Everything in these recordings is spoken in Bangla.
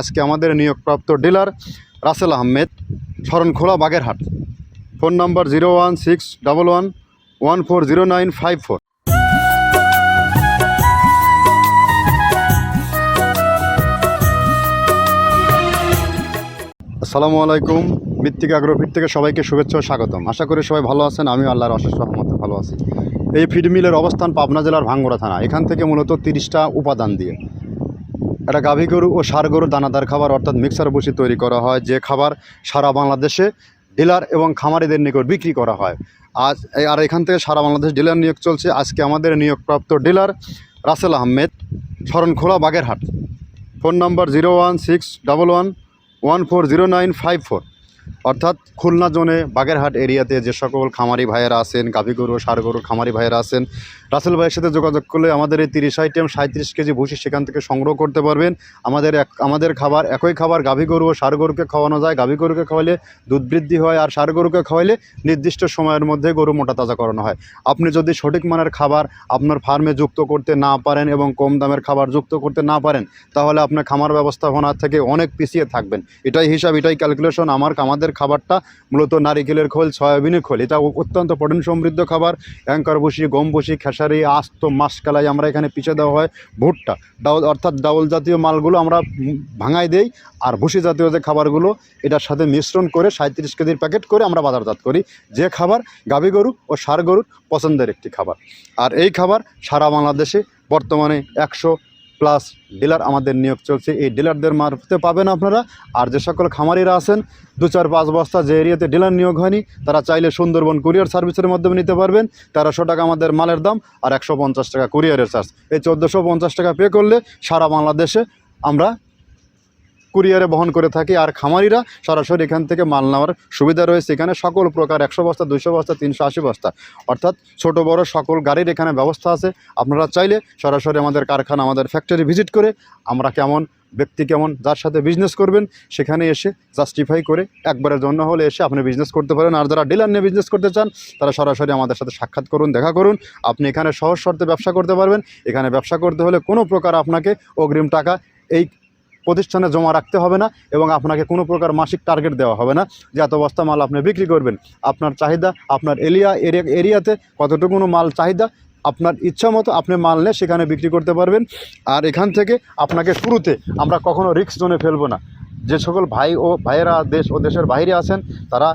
আজকে আমাদের নিয়োগপ্রাপ্ত dealer Rasel Ahmed, Sharankhola Bagerhat. Phone number zero one six double one one four zero nine five four. আসসালামু আলাইকুম, মৃত্তিক আগ্রোফিট থেকে সবাইকে শুভেচ্ছা ও স্বাগতম। আশা করি সবাই ভালো আছেন আমি আল্লাহর অশেষ রহমতে ভালো আছি। এই ফিড মিলের অবস্থান পাবনা জেলার ভাঙ্গুড়া থানা। এখান থেকে মূলত তিরিশটা উপাদান দিয়ে। এটা গাভী গরু ও সার গরুর দানাদার খাবার অর্থাৎ মিক্সার বসি তৈরি করা হয়, যে খাবার সারা বাংলাদেশে ডিলার এবং খামারিদের নিকট বিক্রি করা হয়। আজ আর এখান থেকে সারা বাংলাদেশ ডিলার নিয়োগ চলছে। আজকে আমাদের নিয়োগপ্রাপ্ত dealer Rasel Ahmed, Sharankhola Bagerhat. Phone number zero one six double one one four zero nine five four. অর্থাৎ খুলনা জোনে বাগেরহাট এরিয়াতে যে সকল খামারি ভাইয়েরা আছেন, গাভী গরু, ষাঁড় গরুর খামারি ভাইয়েরা আছেন, রাসেল ভাইয়ের সাথে যোগাযোগ করলে আমাদের এই তিরিশ আইটেম সাঁত্রিশ কেজি ভুসি সেখান থেকে সংগ্রহ করতে পারবেন। আমাদের এক, আমাদের খাবার, একই খাবার গাভী গরু ও ষাঁড় গরুকে খাওয়ানো যায়। গাভী গরুকে খাওয়ালে দুধ বৃদ্ধি হয় আর ষাঁড় গরুকে খাওয়ালে নির্দিষ্ট সময়ের মধ্যে গরু মোটা তাজা করানো হয়। আপনি যদি সঠিক মানের খাবার আপনার ফার্মে যুক্ত করতে না পারেন এবং কম দামের খাবার যুক্ত করতে না পারেন, তাহলে আপনার খামার ব্যবস্থাপনা থেকে অনেক পিছিয়ে থাকবেন। এটাই হিসাব, এটাই ক্যালকুলেশন আমার আমাদের খাবারটা মূলত নারিকেলের খোল, সয়াবিনের খোল। এটা অত্যন্ত প্রোটিন সমৃদ্ধ খাবার। অ্যাঙ্কার বসি, গম বসি, খেসারি, আস্ত, মাসকালাই আমরা এখানে পিছে দেওয়া হয় ভুট্টা। ডাউল অর্থাৎ ডাউল জাতীয় মালগুলো আমরা ভাঙাই দেই আর ভুসি জাতীয় যে খাবারগুলো, এটার সাথে মিশ্রণ করে সাঁত্রিশ কেজির প্যাকেট করে আমরা বাজারজাত করি। যে খাবার গাভী গরু ও ষাঁড় গরুর পছন্দের একটি খাবার। আর এই খাবার সারা বাংলাদেশে বর্তমানে একশো প্লাস ডিলার আমাদের নিয়োগ চলছে। এই ডিলারদের মারফতে পাবেন আপনারা। আর যে সকল খামারিরা আছেন, দু চার পাঁচ বস্তা যে এরিয়াতে ডিলার নিয়োগ হয়নি, তারা চাইলে সুন্দরবন কুরিয়ার সার্ভিসের মাধ্যমে নিতে পারবেন। তেরোশো টাকা আমাদের মালের দাম আর একশো পঞ্চাশ টাকা কুরিয়ারের চার্জ। এই চোদ্দোশো টাকা পে করলে সারা বাংলাদেশে আমরা কুরিয়ারে বহন করে থাকি। আর খামারিরা সরাসরি এখান থেকে মাল নেওয়ার সুবিধা রয়েছে। এখানে সকল প্রকার একশো বস্তা, দুইশো বস্তা, তিনশো আশি বস্তা। অর্থাৎ ছোট, বড় সকল গাড়ির এখানে ব্যবস্থা আছে। আপনারা চাইলে সরাসরি আমাদের কারখানা, আমাদের ফ্যাক্টরি ভিজিট করে আমরা কেমন, ব্যক্তি কেমন, যার সাথে বিজনেস করবেন, সেখানে এসে জাস্টিফাই করে একবারের জন্য হলে এসে আপনি বিজনেস করতে পারেন। আর যারা ডিলার নিয়ে বিজনেস করতে চান, তারা সরাসরি আমাদের সাথে সাক্ষাৎ করুন, দেখা করুন। আপনি এখানে সহজ শর্তে ব্যবসা করতে পারবেন। এখানে ব্যবসা করতে হলে কোনো প্রকার আপনাকে অগ্রিম টাকা এই প্রতিষ্ঠানে জমা রাখতে হবে না এবং আপনাকে কোনো প্রকার মাসিক টার্গেট দেওয়া হবে না যে এত বস্তা মাল আপনি বিক্রি করবেন। আপনার চাহিদা, আপনার এরিয়া এরিয়া, এরিয়াতে কতটুকুনো মাল চাহিদা, আপনার ইচ্ছা মতো আপনি মাল নিয়ে সেখানে বিক্রি করতে পারবেন। আর এখান থেকে আপনাকে শুরুতে আমরা কখনো রিক্স জোনে ফেলব না। যে সকল ভাই ও ভাইয়েরা দেশ ও দেশের বাইরে আছেন, তারা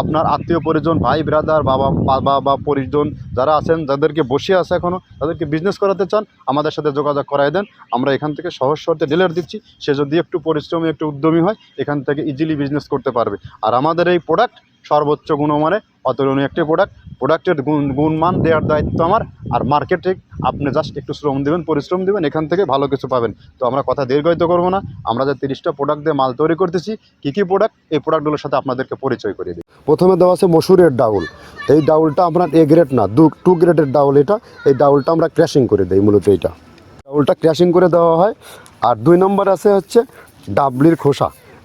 আপনার আত্মীয় পরিজন, ভাই ব্রাদার বাবা বাবা বা পরিজন যারা আছেন, যাদেরকে বসে আছে এখনও তাদেরকে বিজনেস করাতে চান, আমাদের সাথে যোগাযোগ করাই দেন। আমরা এখান থেকে সহজ শর্তে ডিলার দিচ্ছি। সে যদি একটু পরিশ্রমী, একটু উদ্যমী হয়, এখান থেকে ইজিলি বিজনেস করতে পারবে। আর আমাদের এই প্রোডাক্ট সর্বোচ্চ গুণমানে অতুলনীয় একটি প্রোডাক্ট প্রোডাক্টের গুণ, গুণমান দেওয়ার দায়িত্ব আমার। আর মার্কেটে আপনি জাস্ট একটু শ্রম দেবেন, পরিশ্রম দেবেন, এখান থেকে ভালো কিছু পাবেন। তো আমরা কথা দীর্ঘায়িত করব না। আমরা যে তিরিশটা প্রোডাক্ট দিয়ে মাল তৈরি করতেছি, কী কী প্রোডাক্ট এই প্রোডাক্টগুলোর সাথে আপনাদেরকে পরিচয় করিয়ে দিই। প্রথমে দেওয়া আছে মসুরের ডাউল। এই ডাউলটা আপনার এ গ্রেড না, দু টু গ্রেডের ডাউল এটা। এই ডাউলটা আমরা ক্র্যাশিং করে দিই, মূলত এইটা। ডাউলটা ক্র্যাশিং করে দেওয়া হয়। আর দুই নম্বর আছে হচ্ছে ডাবলির খোসা।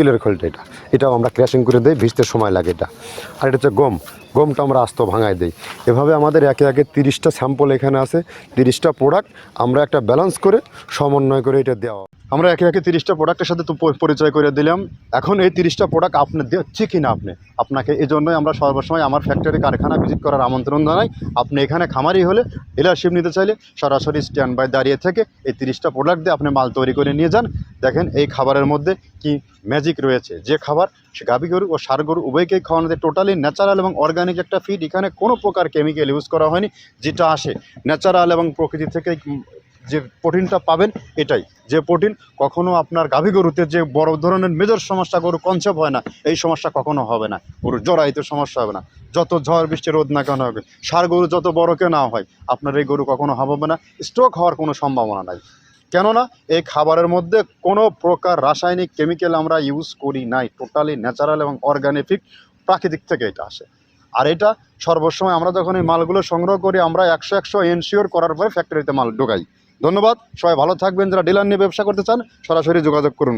তিলের খোলটা এটা। এটাও আমরা ক্র্যাশিং করে দিই, ভিজতে সময় লাগে এটা। আর এটা হচ্ছে গম। গমটা আমরা আস্ত ভাঙায় দিই। এভাবে আমাদের একে একে তিরিশটা স্যাম্পল এখানে আছে, তিরিশটা প্রোডাক্ট আমরা একটা ব্যালেন্স করে, সমন্বয় করে এটা দেওয়া। আমরা একে একে তিরিশটা প্রোডাক্টের সাথে তো পরিচয় করে দিলাম। এখন এই তিরিশটা প্রোডাক্ট আপনি দিচ্ছে কি না আপনি? আপনাকে এই জন্যই আমরা সর্বসময় আমার ফ্যাক্টরি কারখানা ভিজিট করার আমন্ত্রণ জানাই। আপনি এখানে খামারি হলে ডিলারশিপ নিতে চাইলে সরাসরি স্ট্যান্ড বাই দাঁড়িয়ে থেকে এই তিরিশটা প্রোডাক্ট দিয়ে আপনি মাল তৈরি করে নিয়ে যান। দেখেন এই খাবারের মধ্যে কি ম্যাজিক রয়েছে। যে খাবার সে গাভী গরু ও সার গরু উভয়কেই খাওয়ানোতে টোটালি ন্যাচারাল এবং অর্গানিক একটা ফিড এখানে কোনো প্রকার কেমিক্যাল ইউজ করা হয়নি, যেটা আসে ন্যাচারাল এবং প্রকৃতি থেকে যে প্রোটিনটা পাবেন, এটাই। যে প্রোটিন কখনো আপনার গাভী গরুতে যে বড় ধরনের মেজর সমস্যা, গরু কনসেপ্ট হয় না, এই সমস্যা কখনো হবে না। গরু জরাইতে সমস্যা হবে না। যত ঝড়, বৃষ্টি, রোদ না কেন হবে, সার গরু যত বড় কে না হয়, আপনার এই গরু কখনো হবে না। স্ট্রোক হওয়ার কোনো সম্ভাবনা নাই। কেননা, এই খাবারের মধ্যে কোনো প্রকার রাসায়নিক কেমিক্যাল আমরা ইউজ করি নাই। টোটালি ন্যাচারাল এবং অর্গানিক প্রাকৃতিক থেকে এটা আসে। আর এটা সর্বসময় আমরা যখন এই মালগুলো সংগ্রহ করি, আমরা একশো একশো এনশিওর করার পরে ফ্যাক্টরিতে মাল ঢোকাই। ধন্যবাদ, সবাই ভালো থাকবেন। যারা ডিলার নিয়ে ব্যবসা করতে চান, সরাসরি যোগাযোগ করুন।